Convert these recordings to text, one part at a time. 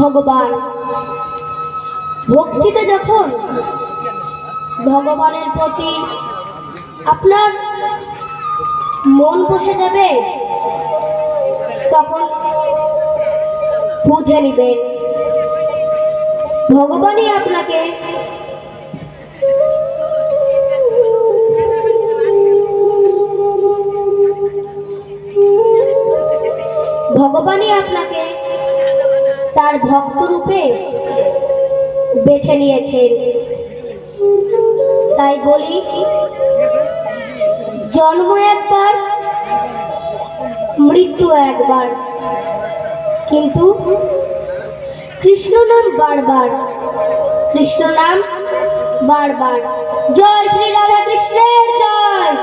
ভগবান। ভক্তিতে যখন ভগবানের প্রতি আপনার মন বসে যাবে, তখন বুঝে নিবেন ভগবানই আপনাকে ভগবানই আপনাকে তার ভক্ত রূপে বেছে নিয়েছেন। তাই বলি, জন্ম একবার, মৃত্যু একবার। কিন্তু কৃষ্ণ নাম বারবার কৃষ্ণ নাম বারবার। জয় শ্রী রাধা কৃষ্ণের জয়।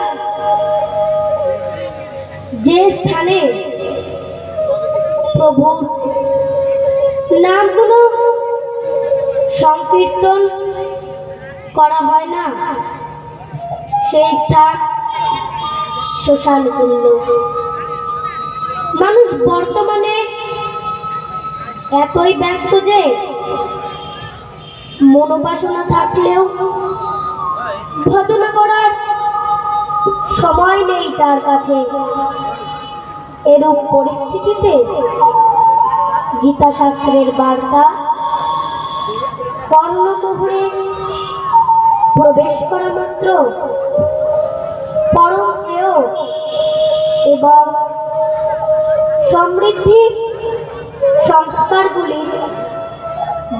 যে স্থানে প্রভুর নামগুলো সংকীর্তন করা হয় না। সেই স্থান শ্মশান তুল্য মানুষ বর্তমানে এতই ব্যস্ত যে মনোবাসনা থাকলেও ভজনা করার সময় নেই তার কাছে। এরূপ পরিস্থিতিতে গীতা শাস্ত্রের বার্তা। কর্ণকুহরে প্রবেশ করা মাত্র। পরম শ্রেয় এবং সমৃদ্ধি সংস্কারগুলি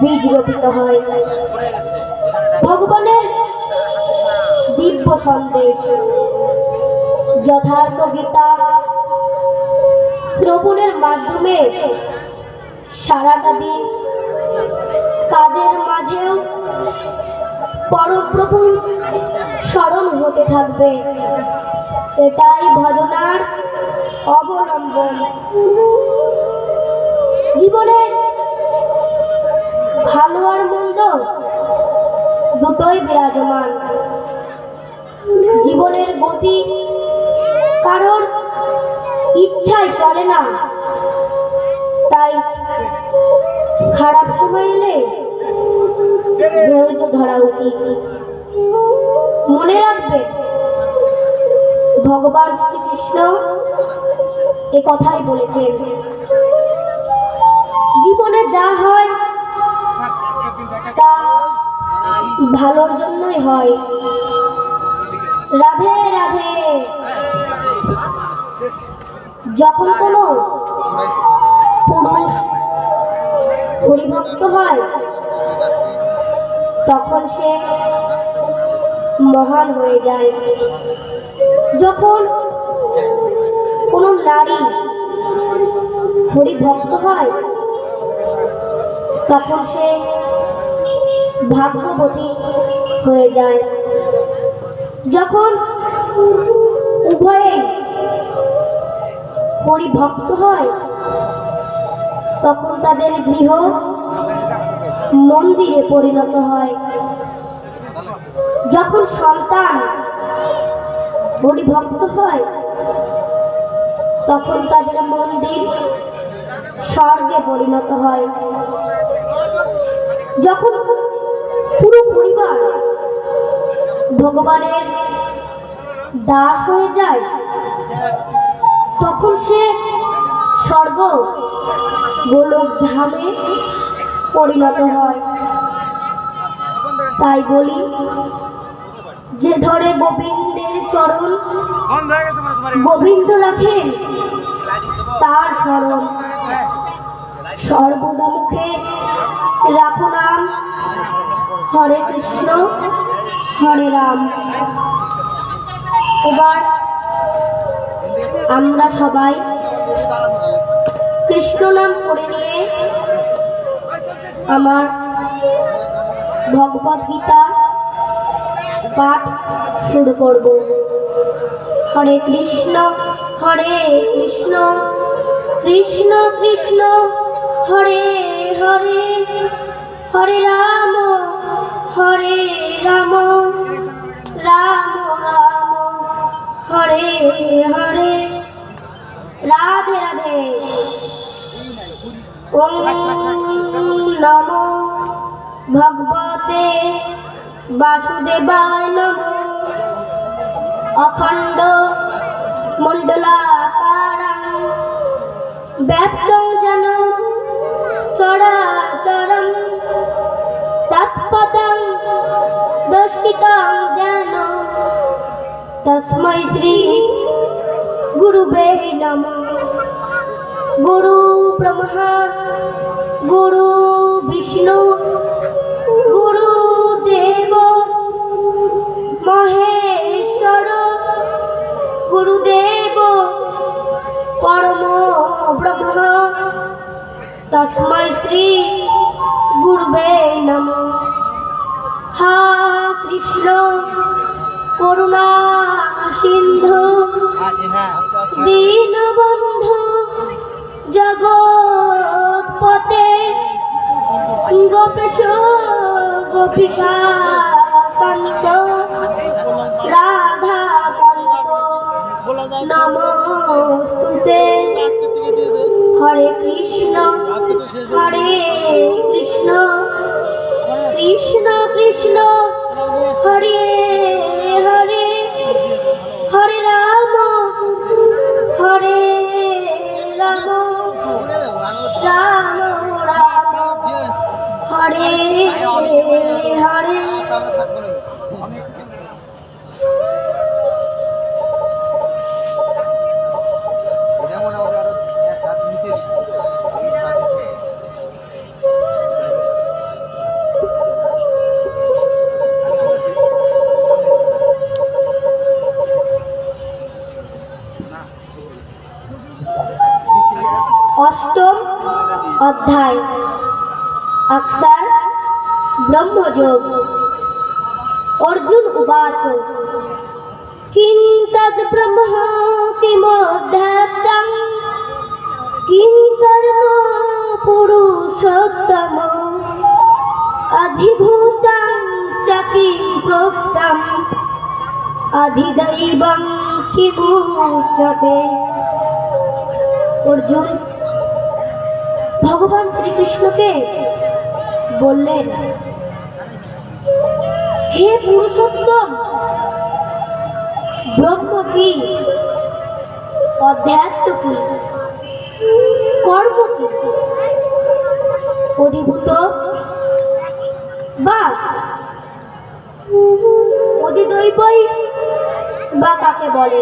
বীজ রোপিত হয়। ভগবানের দিব্য সন্দেশ, যথার্থ গীতা শ্রবণের মাধ্যমে সারাটা দিন কাজের মাঝেও পরপ্রভু স্মরণ হতে থাকবে। এটাই ভজনার অবলম্বন। জীবনে ভালো আর মন্দ দুটোই বিরাজমান। জীবনের গতি কারোর ইচ্ছাই চলে না। খারাপ সময় এলে ধৈর্য ধরা উচিত। মনে রাখবে, ভগবান শ্রীকৃষ্ণ এ কথাই বলেছেন। জীবনে যা হয়, তা ভালোর জন্যই হয়। রাধে রাধে। যখন কোনো পরিভক্ত হয়, তখন সে মহান হয়ে যায়। যখন কোনো নারী হরিভক্ত হয়, তখন সে ভাগ্যবতী হয়ে যায়। যখন উভয়ে হরিভক্ত হয় তখন তাদের গৃহ মন্দিরে পরিণত হয়। যখন সন্তান হরিভক্ত হয়, তখন তাদের মন্দির স্বর্গে পরিণত হয়। যখন পুরো পরিবার ভগবানের দাস হয়ে যায়, তখন সে স্বর্গ গোলক ধামে পরিণত হয়। তাই বলি, যে ধরে গোবিন্দের চরণ গোবিন্দ রাখেন, তার স্মরণ সর্বদা মুখে রাখো নাম। হরে কৃষ্ণ, হরে রাম। এবার আমরা সবাই কৃষ্ণ নাম করে নিয়ে আমার ভগবদ গীতা পাঠ শুরু করব। হরে কৃষ্ণ হরে কৃষ্ণ কৃষ্ণ কৃষ্ণ, হরে হরে হরে রাম হরে রাম রাম রাম, হরে হরে, রাধে রাধে। ওম ভগবতে বাসুদেবায় নম। অখণ্ড মণ্ডলাকারং ব্যক্তং যেন চরাচরম। তৎপদং দর্শিতং যেন। তস্मै শ্রী গুরুবে নমঃ। গুরু ব্রহ্মা গুরু বিষ্ণু গুরু দেব মহেশ্বর গুরুদেব পরম ব্রহ্ম তস্मै শ্রী গুরুবে নমঃ। হা কৃষ্ণ করুণা সিন্ধু দীনবন্ধু জগৎপতে গোপেশ গোপিকা কান্ত রাধা কান্ত নমস্তুতে। হরে কৃষ্ণ হরে কৃষ্ণ কৃষ্ণ কৃষ্ণ। অষ্টম অধ্যায়। আক্তার ব্রহ্মযোগ। অর্জুন উবাচ কিং তদ ব্রহ্ম কিমধ্যাত্তম কিং কর্ম পুরুষোত্তম, অধিভূতং চ কিং প্రోক্তম অধিদৈবং কিমুচ্যতে অর্জুন ভগবান শ্রীকৃষ্ণকে বললেন, হে পুরুষোত্তম ব্রহ্ম কি অধ্যাত্ম কি কর্ম কি অধিভূত বা অধিদৈবই বা কাকে বলে?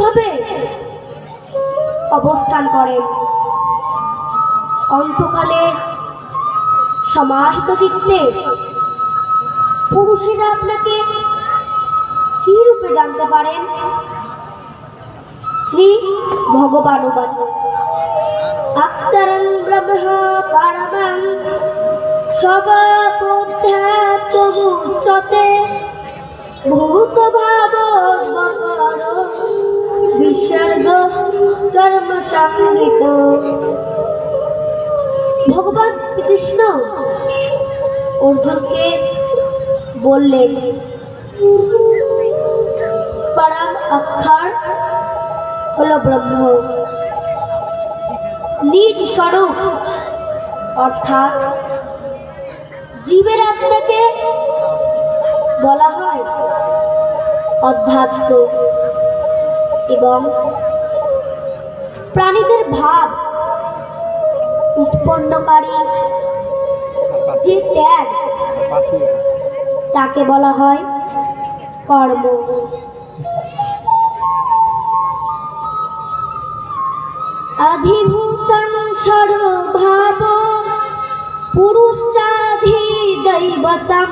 কীভাবে অবস্থান করেন অন্তকালে সমাহিত চিত্তে পুরুষেরা আপনাকে কি রূপে জানতে পারেন? শ্রী ভগবান আক্তারং ব্রহ্ম পরমং সবাপধ্যাত্মুচ্যতে ভূত ভাব বিসর্গ ভগবান শ্রীকৃষ্ণ অর্জুনকে বললেন পরম অক্ষর হল ব্রহ্ম। নিজ স্বরূপ, অর্থাৎ জীবের আত্মাকে বলা হয় অধ্যাত্ম। এবং প্রাণীদের ভাব উৎপন্নকারী যে ত্যাগ তাকে বলা হয় কর্ম। অধিভূতং সর্বভাব পুরুষাধি দৈবতম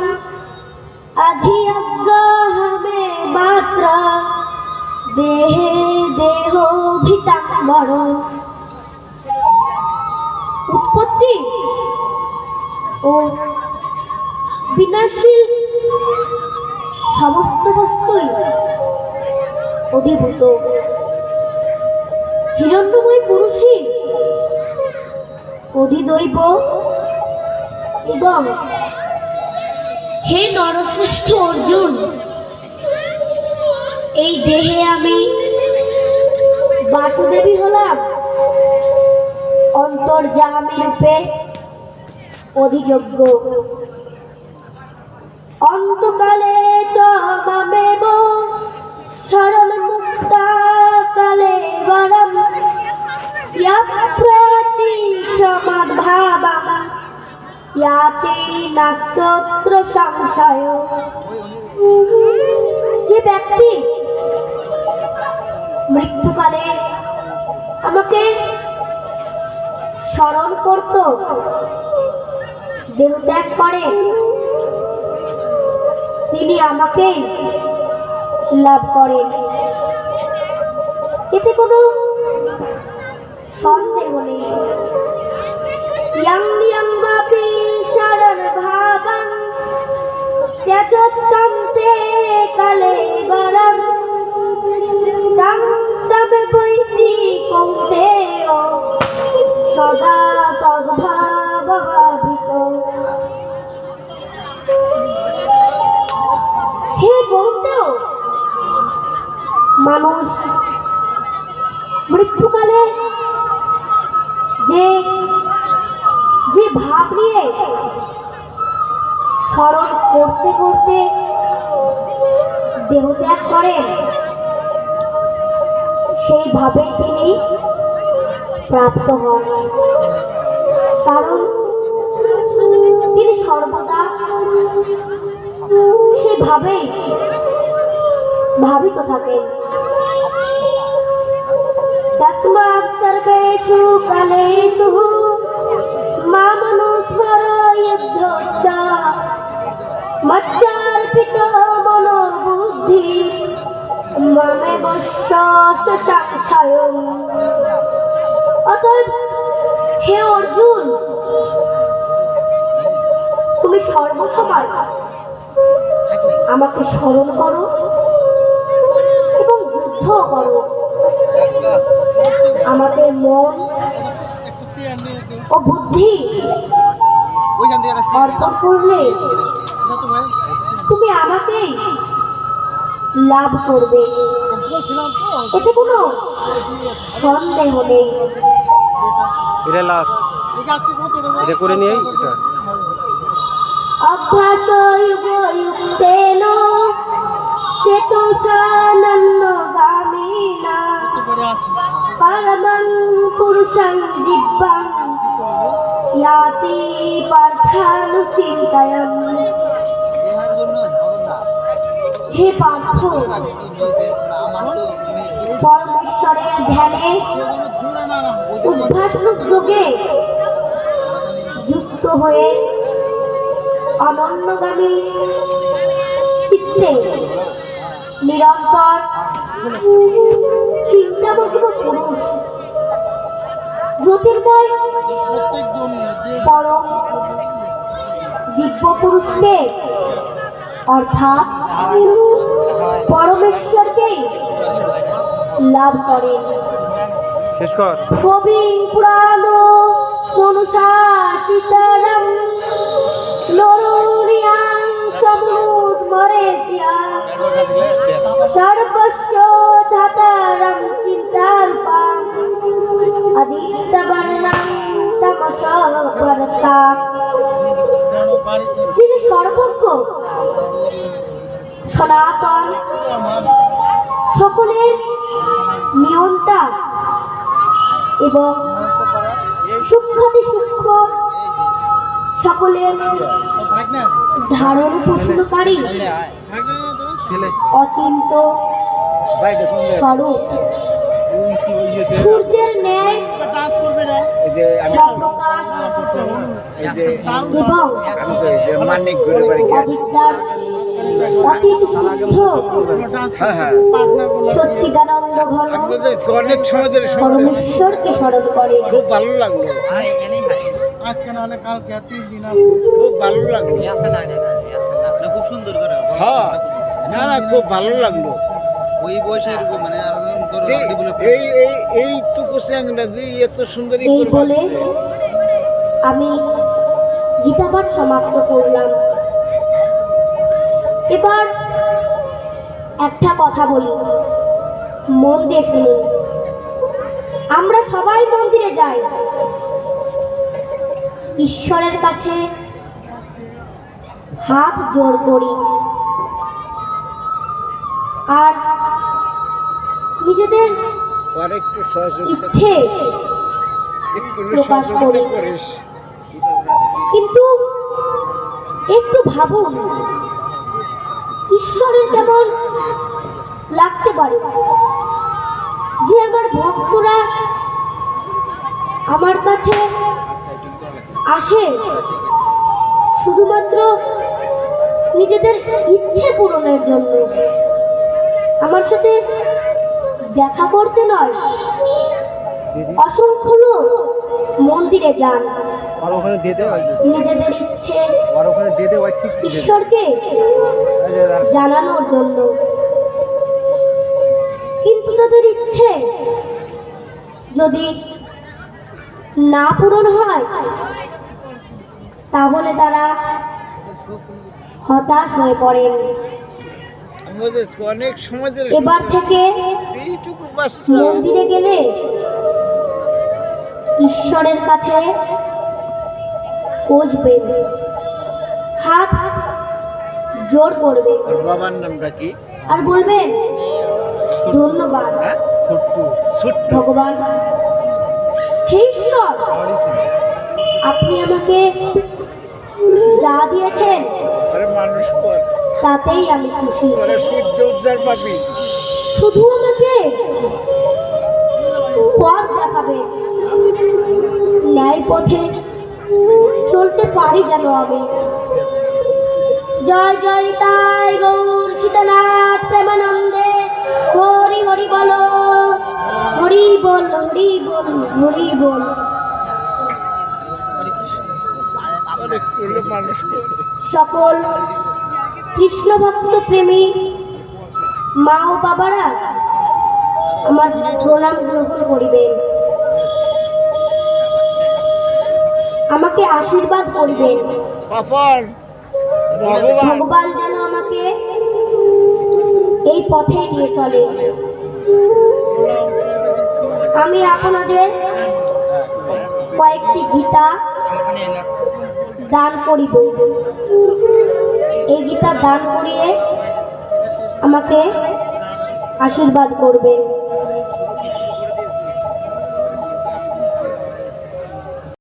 দেহে, দেহ ভিতাম্বর উৎপত্তি? ও বিনাশী সমস্ত বস্তুই অধিভূত। হিরণ্যময় পুরুষই অধিদৈব এবং হে নরশ্রেষ্ঠ অর্জুন এই দেহে আমি বাসুদেবী হলাম। অন্তর্যামী রূপে অধিযোগ্য অন্তকালে চ মামেব শরণ মুক্তা কালে বরম। ইয়াপ্রতি সমাদ্ভাবা ইয়াতে নাস্তত্র সংশয়। যে ব্যক্তি মৃত্যুকালে আমাকে স্মরণ করত, দেহ ত্যাগ করে। তিনি আমাকে লাভ করেন। এতে কোনো সন্দেহ নেই। শরণ ভাবাং ত্যজত্যন্তে তিনি প্রাপ্ত হন কারণ তিনি সর্বদা সেভাবেই ভাবিত থাকেন। সর্বেষু কালেষু মামনুস্মর মচ্চার্পিত মমে বস্য অতএব হে অর্জুন তুমি সর্বসময় আমাকে স্মরণ করো এবং যুদ্ধ করো আমাদের মন ও বুদ্ধি অর্পণ করলে তুমি আমাকেই লাভ করবে। এতে কোনো সন্দেহ নেই। এটা লাস্ট করে নিয়েই এটা অভ্যাস যুগযুক্তেন চেতসানন্ন গামিনা পরমং পুরুষং দিব্যাং ইয়াতি পার্থানু হে পার্থ। পরমেশ্বরের ধ্যানে না যোগে যুক্ত হয়ে অনন্যগামী চিত্তে নিরন্তর চিন্তামগ্ন পুরুষ, জ্যোতির্ময় পরম দিব্য পুরুষকে অর্থাৎ পরমেশ্বরকেই লাভ করেন শেষ কর। কবি পুরাণ অনুশাসিতরম নরুরিয়াং সমুদ্মরে সর্বস্ব ধাতারম চিন্তারূপাং আদিত্যবর্ণাং তমস বরতা কেন বাড়িতে যিনি সর্বজ্ঞ সনাতন সকলের নিয়ন্তা এবং সূক্ষ্মাতি সূক্ষ্ম সকলের ধারণ পোষণকারী অচিন্ত স্বরূপ। সূর্যের ন্যায় এবং অবিদ্যার হ্যাঁ হ্যাঁ। অনেক সময় ধরে খুব ভালো লাগল। আজকে নাহলে কালকে তিন দিন খুব ভালো লাগল। খুব সুন্দর করে হ্যাঁ। না না খুব ভালো লাগল। ওই বয়সে মানে এই এই এইটুকু চ্যাংরা এত সুন্দরী আমি গীতাপাঠ সমাপ্ত করলাম। এবার একটা কথা বলি। মন দিয়ে শুনুন। আমরা সবাই মন্দিরে যাই। ঈশ্বরের কাছে হাত জোর করি। আর নিজেদের ইচ্ছে প্রকাশ করি। কিন্তু একটু ভাবুন ঈশ্বরের যেমন লাগতে পারে, যে আমার ভক্তরা আমার কাছে আসে, শুধুমাত্র নিজেদের ইচ্ছে পূরণের জন্য। আমার সাথে দেখা করতে নয়। অসংখ্য লোক মন্দিরে যান। নিজেদের ইচ্ছে ঈশ্বরকে জানানোর জন্য। কিন্তু তাদের ইচ্ছে যদি না পূরণ হয় তাহলে তারা হতাশ হয়ে পড়েন। এবার থেকে মন্দিরে গেলে ঈশ্বরের কাছে বসবেন হাত জোর করবে। বাবার নামটা কি? আর বলবেন ধন্যবাদ। হ্যাঁ? ভগবান। হে ঈশ্বর আপনি আমাকে যা দিয়েছেন তাতেই আমি খুশি। শুধু আমাকে পথ দেখাবে। ন্যায় পথে চলতে পারি যেন আমি। জয় জয় তাই গৌর সীতানাথ প্রেমানন্দে। হরি হরি বল হরি বল হরি বল হরি বল। সকল কৃষ্ণ ভক্ত প্রেমী মা ও বাবারা, আমার প্রণাম গ্রহণ করিবেন। আমাকে আশীর্বাদ করবেন। ভগবান যেন আমাকে এই পথে নিয়ে চলে। আমি আপনাদের কয়েকটি গীতা দান করিব। এই গীতা দান করিয়ে আমাকে আশীর্বাদ করবেন।